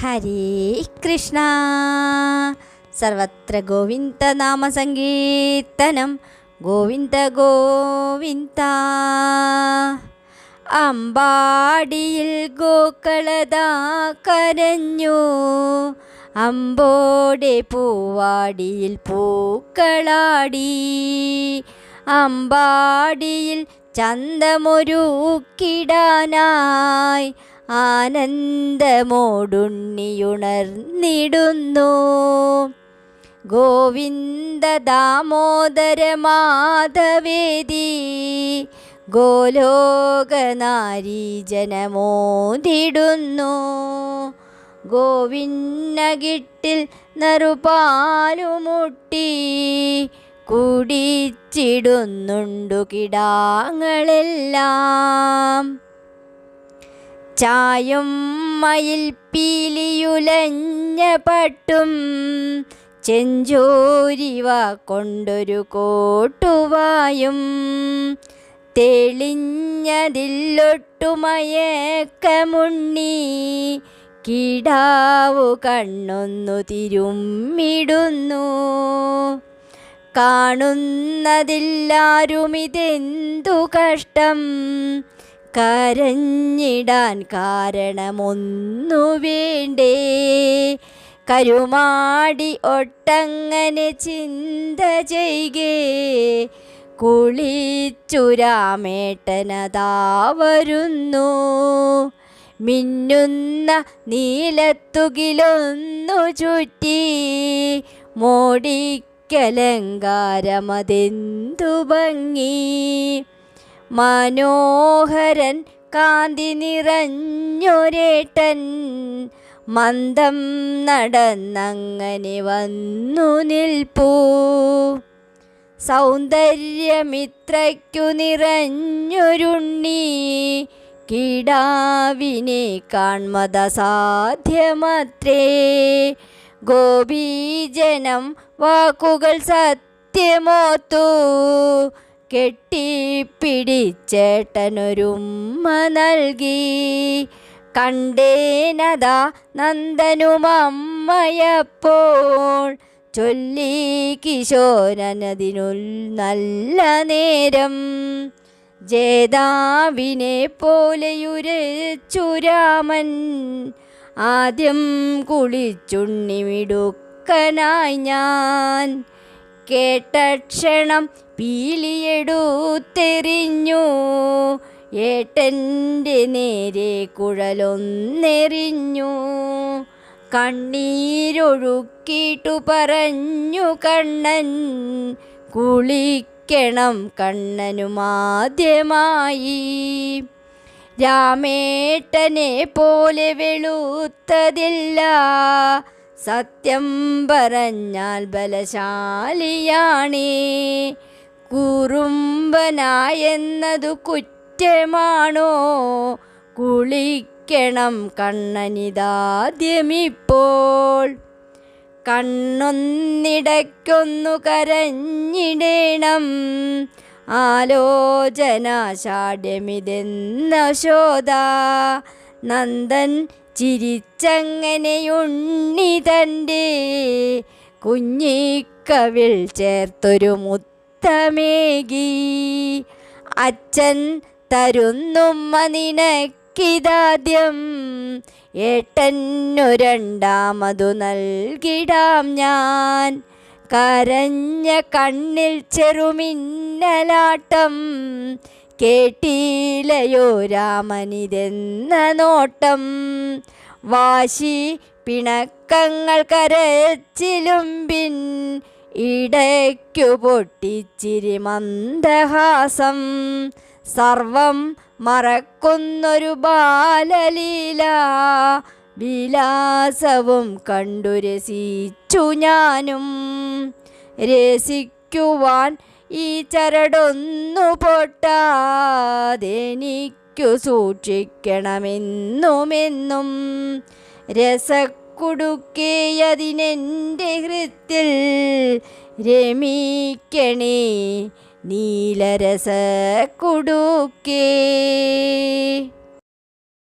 ഹരേ കൃഷ്ണ. സർവത്ര ഗോവിന്ദ നാമസങ്കീർത്തനം. ഗോവിന്ദ ഗോവിന്ദ. അമ്പാടിയിൽ ഗോക്കളതാ കരഞ്ഞു. അമ്പോടെ പൂവാടിയിൽ പൂക്കളാടി. അമ്പാടിയിൽ ചന്തമൊരുക്കിടാനായി. ആനന്ദമോടുണ്ണിയുണർന്നിടുന്നു. ഗോവിന്ദ ദാമോദര മാധവേദി ഗോലോകനാരി ജനമോതിടുന്നു ഗോവിന്നകിട്ടിൽ നറുപാലുമുട്ടി കുടിച്ചിടുന്നുണ്ടു കിടാങ്ങളെല്ലാം ചായും മയിൽ പീലിയുലഞ്ഞ പട്ടും ചെഞ്ചോരിവ കൊണ്ടൊരു കോട്ടുവായും തെളിഞ്ഞതില്ലൊട്ടുമയക്കമുണ്ണി കിടാവു കണ്ണൊന്നു തിരുമ്മിടുന്നു. കാണുന്നതില്ലാരുമിതെന്തു കഷ്ടം? കരഞ്ഞിടാൻ കാരണമൊന്നു വേണ്ടേ? കരുമാടി ഒട്ടങ്ങനെ ചിന്ത ചെയ്യേ കുളിച്ചുരാമേട്ടനതാ വരുന്നു മിന്നുന്ന നീലത്തുകിലൊന്നു ചുറ്റി മോടിക്കലങ്കാരമതെന്തു ഭംഗി? മനോഹരൻ കാന്തി നിറഞ്ഞൊരേട്ടൻ. മന്ദം നടന്നങ്ങനെ വന്നു നിൽപ്പൂ. സൗന്ദര്യമിത്രയ്ക്കു നിറഞ്ഞൊരുണ്ണി. കിടാവിനെ കാൺമത സാധ്യമത്രേ. ഗോപീജനം വാക്കുകൾ സത്യമോത്തു കെട്ടിപ്പിടിച്ചേട്ടനൊരുമ്മ നൽകി. കണ്ടേനതാ നന്ദനുമമ്മയപ്പോൾ. ചൊല്ലി കിശോരനതിനുൽ നല്ല നേരം. ജേതാവിനെ പോലെയുരച്ചുരാമൻ ആദ്യം കുളിച്ചുണ്ണിമിടുക്കനായി ഞാൻ. കേട്ട ക്ഷണം പീലിയെടുത്തെറിഞ്ഞു. ഏട്ടന്റെ നേരെ കുഴലൊന്നെറിഞ്ഞു. കണ്ണീരൊഴുക്കിയിട്ടു പറഞ്ഞു കണ്ണൻ കുളിക്കണം കണ്ണനുമാദ്യമായി. രാമേട്ടനെ പോലെ വെളുത്തതില്ല. സത്യം പറഞ്ഞാൽ ബലശാലിയാണേ. കുറുമ്പനായെന്നതു കുറ്റമാണോ? കുളിക്കണം കണ്ണനിതാദ്യമിപ്പോൾ. കണ്ണൊന്നിടയ്ക്കൊന്നു കരഞ്ഞിടേണം. ആലോചനാഷാഢ്യമിതെന്ന ശോധ നന്ദൻ ചിരിച്ചങ്ങനെയുണ്ണി തന്റെ കുഞ്ഞിക്കവിൽ ചേർത്തൊരു മുത്തമേകി. അച്ഛൻ തരുന്നുമ്മ നിനക്കിതാദ്യം ഏട്ടന്നൊരണ്ടാമതു രണ്ടാമതു നൽകിടാം ഞാൻ. കരഞ്ഞ കണ്ണിൽ ചെറുമിന്നലാട്ടം കേട്ടിലയോ രാമനിതെന്ന നോട്ടം? വാശി പിണക്കങ്ങൾ കരച്ചിലുമ്പിൻ ഇടയ്ക്കു പൊട്ടിച്ചിരി മന്ദഹാസം. സർവം മറക്കുന്നൊരു ബാലലീല വിലാസവും കണ്ടു രസിച്ചു ഞാനും. രസിക്കുവാൻ ഈ ചരടൊന്നു പൊട്ടാതെനിക്കു സൂക്ഷിക്കണമെന്നുമെന്നും രസക്കുടുക്കേയതിനെന്റെ ഹൃത്തിൽ രമിക്കണേ നീലരസ കുടുക്കേ